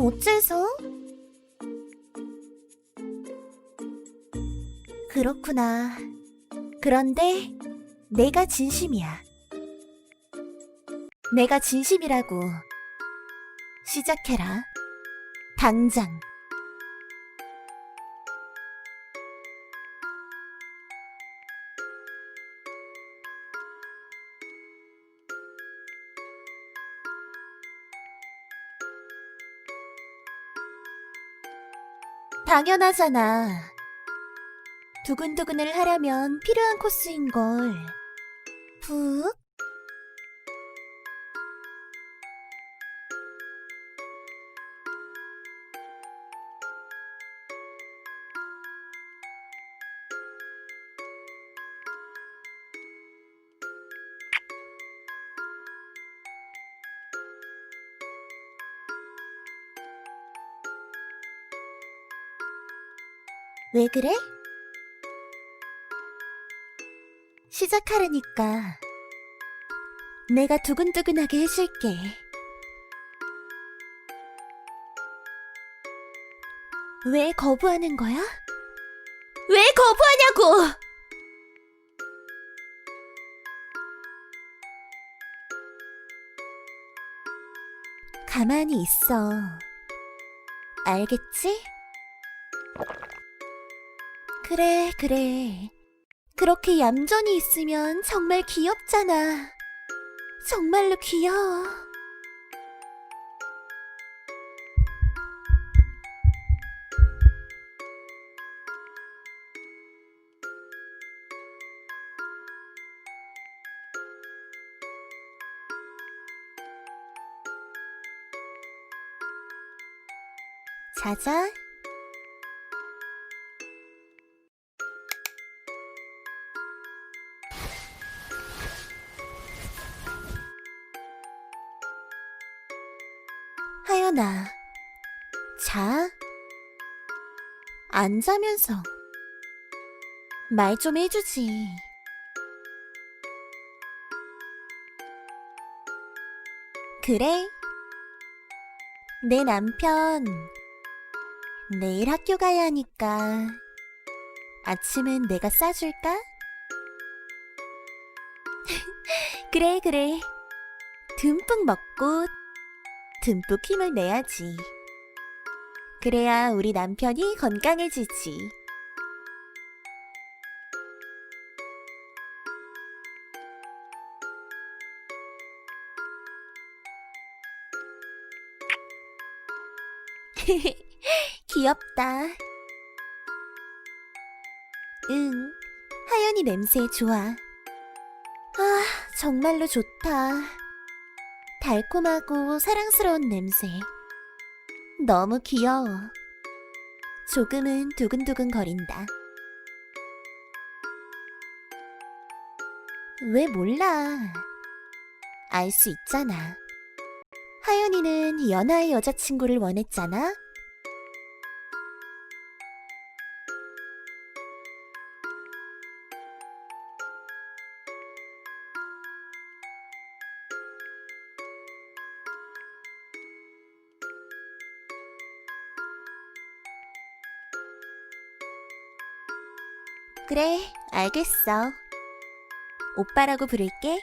어째서? 그렇구나. 그런데 내가 진심이야. 내가 진심이라고. 시작해라. 당장. 당연하잖아. 두근두근을 하려면 필요한 코스인걸. 푹. 왜 그래? 시작하려니까 내가 두근두근하게 해줄게. 왜 거부하는 거야? 왜 거부하냐고! 가만히 있어. 알겠지? 그래, 그래. 그렇게 얌전히 있으면 정말 귀엽잖아. 정말로 귀여워. 자자. 하연아, 자. 안 자면서 말 좀 해주지. 그래? 내 남편 내일 학교 가야 하니까 아침은 내가 싸줄까? 그래, 그래. 듬뿍 먹고 듬뿍 힘을 내야지. 그래야 우리 남편이 건강해지지. 귀엽다. 응, 하연이 냄새 좋아. 아, 정말로 좋다. 달콤하고 사랑스러운 냄새. 너무 귀여워. 조금은 두근두근 거린다. 왜 몰라? 알 수 있잖아. 하연이는 연하의 여자친구를 원했잖아? 그래, 알겠어. 오빠라고 부를게.